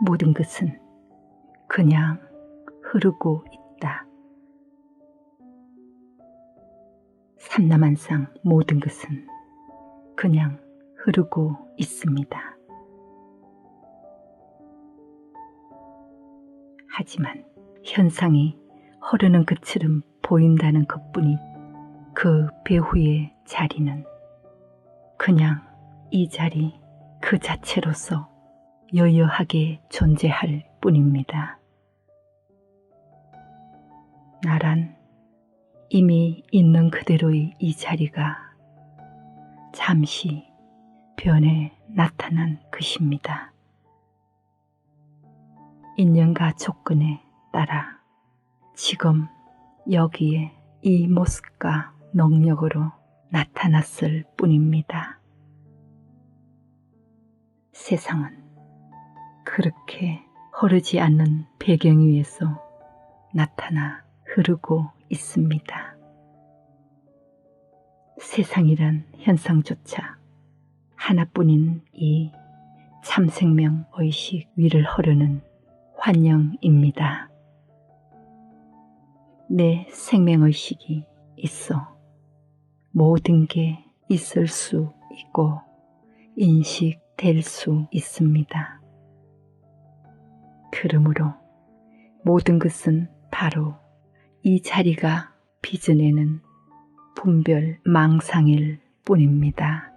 모든 것은 그냥 흐르고 있다. 삼남한상 모든 것은 그냥 흐르고 있습니다. 하지만 현상이 흐르는 것처럼 보인다는 것뿐이 그 배후의 자리는 그냥 이 자리 그 자체로서 여여하게 존재할 뿐입니다. 나란 이미 있는 그대로의 이 자리가 잠시 변해 나타난 것입니다. 인연과 조건에 따라 지금 여기에 이 모습과 능력으로 나타났을 뿐입니다. 세상은 그렇게 흐르지 않는 배경 위에서 나타나 흐르고 있습니다. 세상이란 현상조차 하나뿐인 이 참생명 의식 위를 흐르는 환영입니다. 내 생명의식이 있어 모든 게 있을 수 있고 인식될 수 있습니다. 그러므로 모든 것은 바로 이 자리가 빚어내는 분별 망상일 뿐입니다.